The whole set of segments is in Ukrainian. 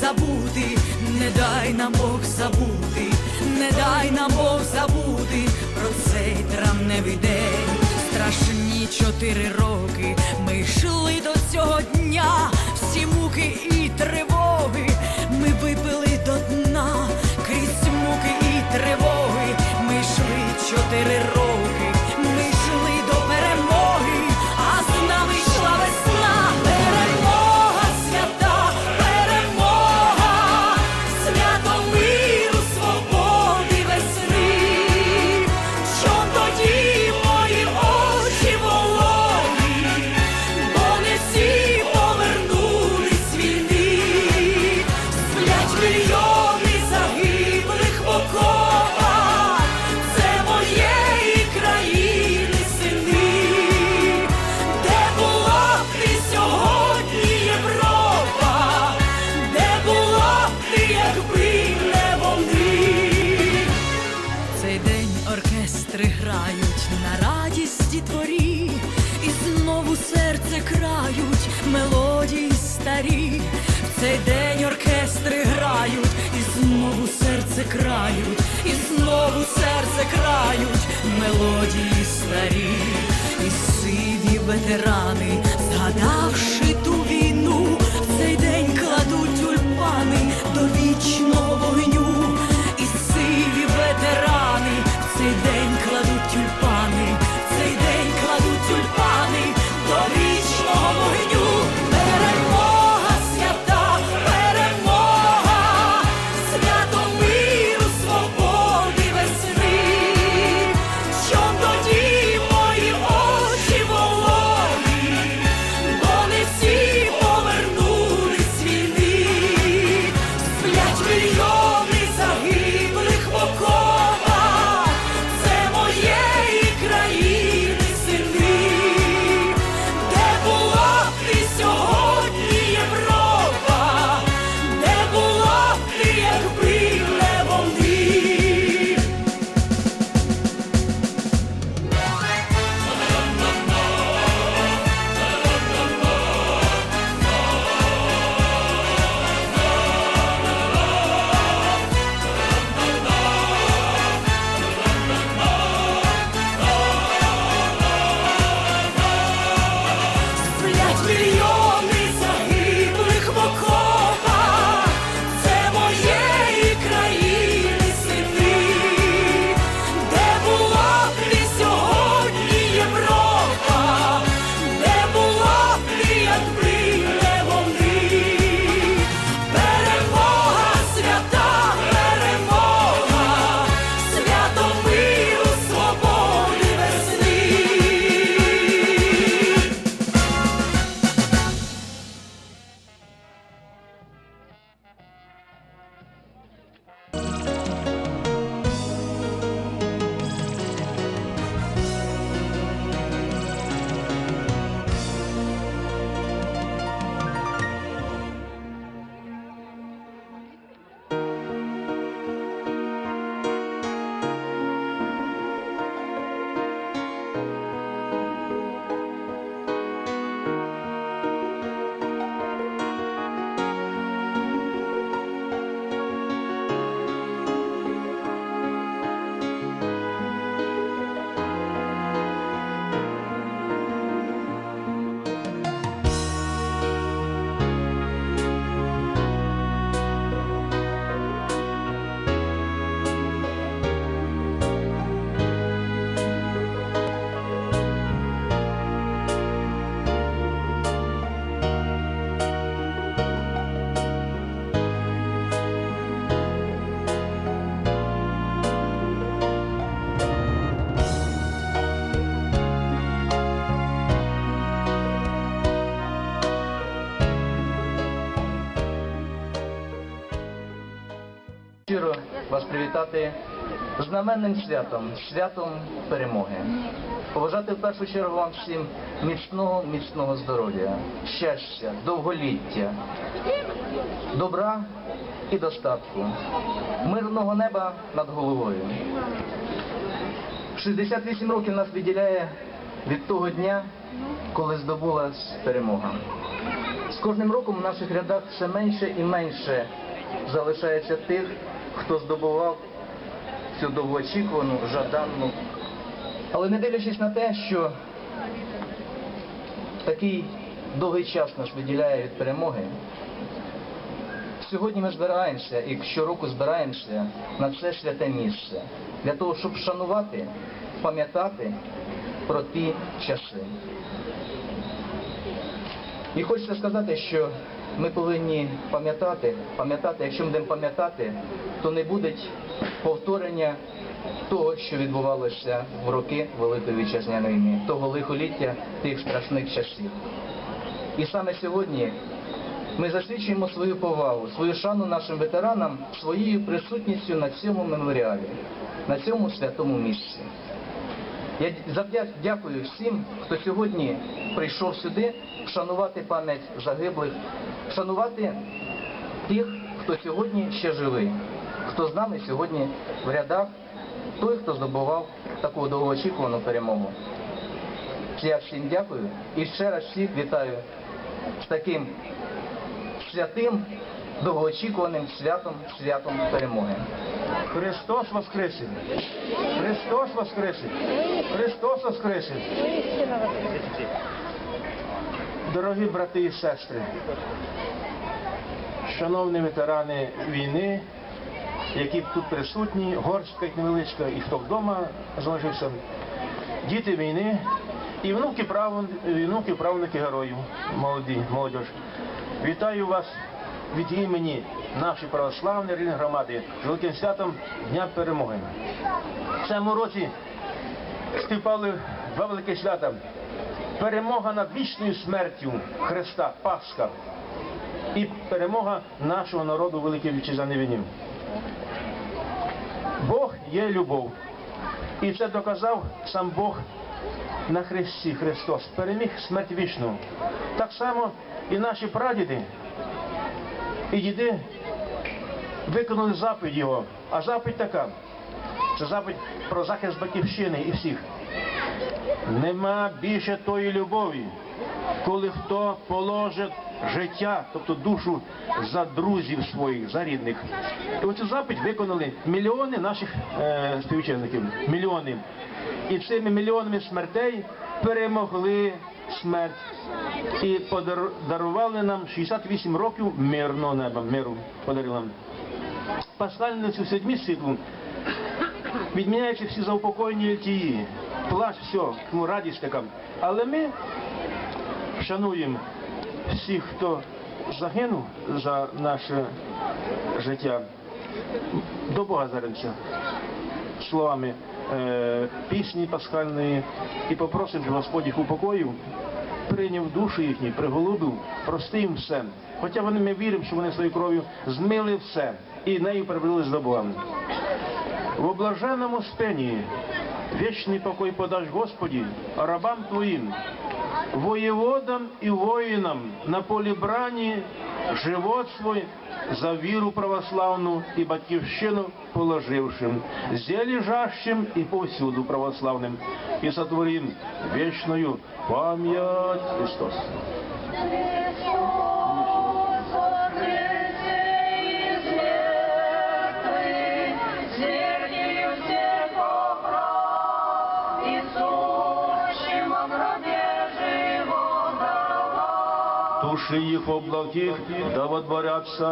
забути, не дай нам Бог забути, не дай нам Бог забути. Про цей травневий день, страшні чотири роки. сльози крають, і знову серце крають мелодії старі, і сиві ветерани, згадавши. вас привітати знаменним святом, святом перемоги. Побажати в першу чергу вам всім міцного, міцного здоров'я, щастя, довголіття, добра і достатку, мирного неба над головою. 68 років нас відділяє від того дня, коли здобулась перемога. З кожним роком в наших рядах все менше і менше залишається тих хто здобував цю довгоочікувану, жаданну. Але не дивлячись на те, що такий довгий час нас виділяє від перемоги, сьогодні ми збираємося і щороку збираємося на це святе місце для того, щоб вшанувати, пам'ятати про ті часи. І хочеться сказати, що ми повинні пам'ятати, пам'ятати, якщо ми будемо пам'ятати, то не буде повторення того, що відбувалося в роки Великої Вітчизняної війни, того лихоліття тих страшних часів. І саме сьогодні ми засвідчуємо свою повагу, свою шану нашим ветеранам своєю присутністю на цьому меморіалі, на цьому святому місці. Я дякую всім, хто сьогодні прийшов сюди вшанувати пам'ять загиблих, вшанувати тих, хто сьогодні ще живий, хто з нами сьогодні в рядах, той, хто здобував таку довгоочікувану перемогу. Я всім дякую і ще раз всіх вітаю з таким святим, довгоочікуваним святом, святом перемоги. Христос Воскресе! Христос Воскресе! Христос Воскресе! Дорогі брати і сестри, шановні ветерани війни, які тут присутні, горстка їх невеличка, і хто вдома залишився, діти війни і внуки правон, і внуки правнуки героїв, молоді, молодіж. Вітаю вас від імені нашої православної рідної громади великим святом Дня Перемоги. В цьому році співпали два великі свята. Перемога над вічною смертю Христа, Пасха і перемога нашого народу Великій Вітчизняній війні. Бог є любов. І це доказав сам Бог на Христі Христос. Переміг смерть вічну. Так само і наші прадіди і діди виконали заповідь його. А заповідь така. Це заповідь про захист батьківщини і всіх. Нема більше тої любові, коли хто положить життя, тобто душу за друзів своїх, за рідних. І оцю заповідь виконали мільйони наших е, співвітчизників. Мільйони. І цими мільйонами смертей перемогли смерть і подарували нам 68 років мирного неба, миру подарили нам. Пасхальницю седмі світлу відміняючи всі заупокоєні тії, плач, все, тому радість така. Але ми шануємо всіх, хто загинув за наше життя. До Бога звернемося словами пісні пасхальної і попросимо, щоб Господь їх упокоїв, прийняв душу їхні, приголубив, прости їм все. Хоча вони ми віримо, що вони своєю кров'ю змили все і нею приблизились до Бога. В облаженому спині вічний покой подаш Господі, рабам Твоїм, воєводам і воїнам на полі брані живот свой за віру православну і батьківщину положившим, зе лежащим і повсюду православним, і сотворим вічною пам'ять Христос. Їх в облаках да водворятся.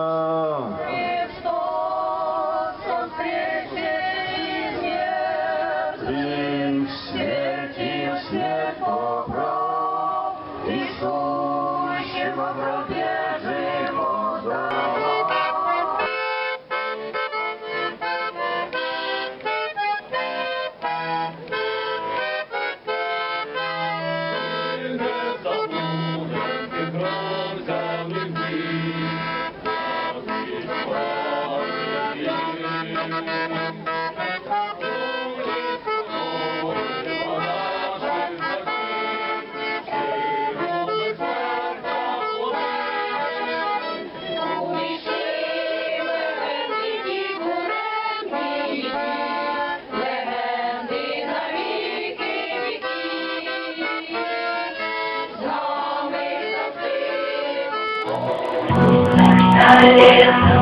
Aleluia.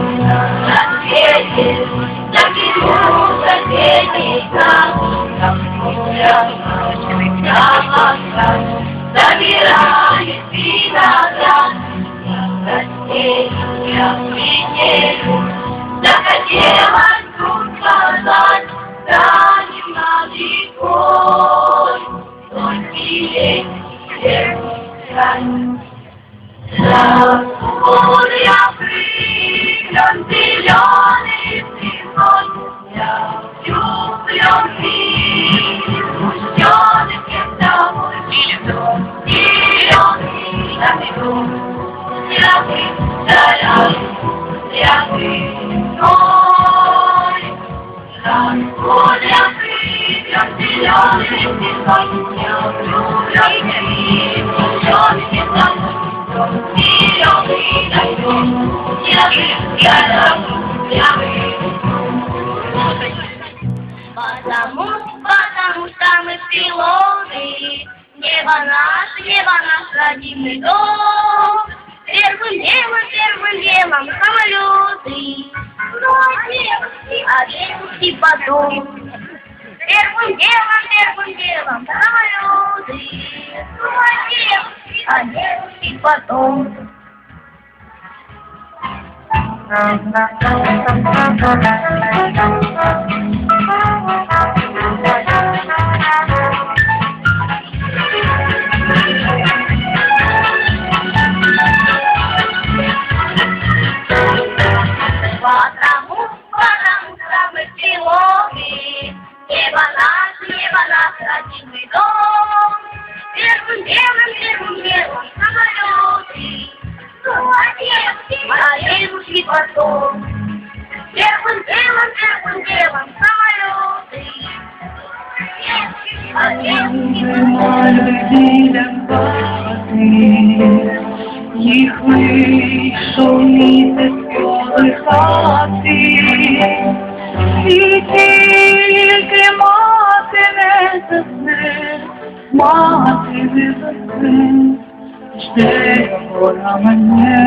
влюблен, зеленый цветок, я влюблен в мир, мужчины всем домой, зеленый на виду, я выдаляю, я виной. Расколя придет зеленый цветок, я влюблен в мир, мужчины всем домой, зеленый на виду, я выдаляю, я Потому, потому что мы пилоты, Небо наше, небо наш родимый дом. Первым делом, первым делом самолеты, Ну а девушки, а девушки потом. Первым делом, первым делом самолеты, Ну а девушки, а девушки потом. Потому, потом. Первым делом, первым делом самолеты, Девушки, а девушки потом. Їх вийшов місяць колихати, і тільки мати не засне, мати не засне, жде вона мене.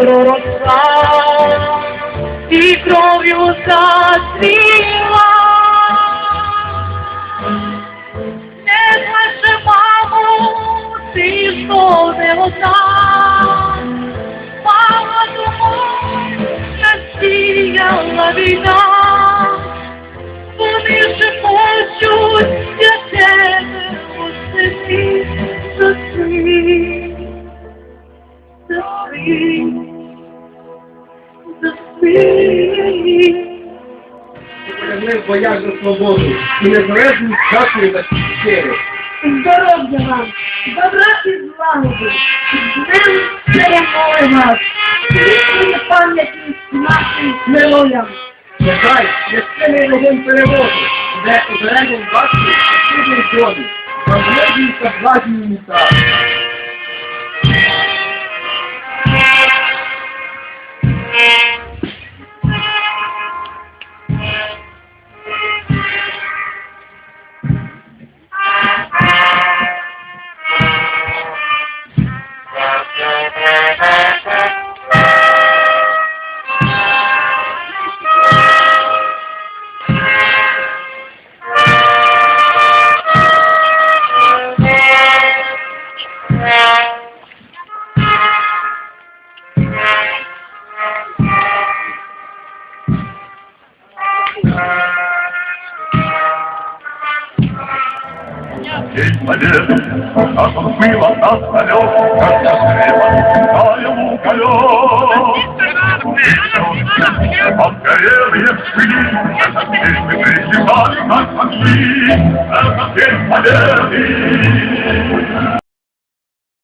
Проросла, і кров'ю зацвіла. Не плаче, мамо, ти що не одна. Мама, тому насіяла війна. Вони ж хочуть для тебе усе боях за свободу і незалежність нашої батьківщини. Здоров'я вам, добра і злагоди, з ним перемоги вас, світлої пам'яті нашим героям. Нехай яскравий вогонь перемоги, де оберегом вашої спільної крові, розмежні та власні міста. День победы, как он смело нас полет, как я скрепа, таял уголек. Обгорелые пыли, здесь мы приземали, как могли, это день победы.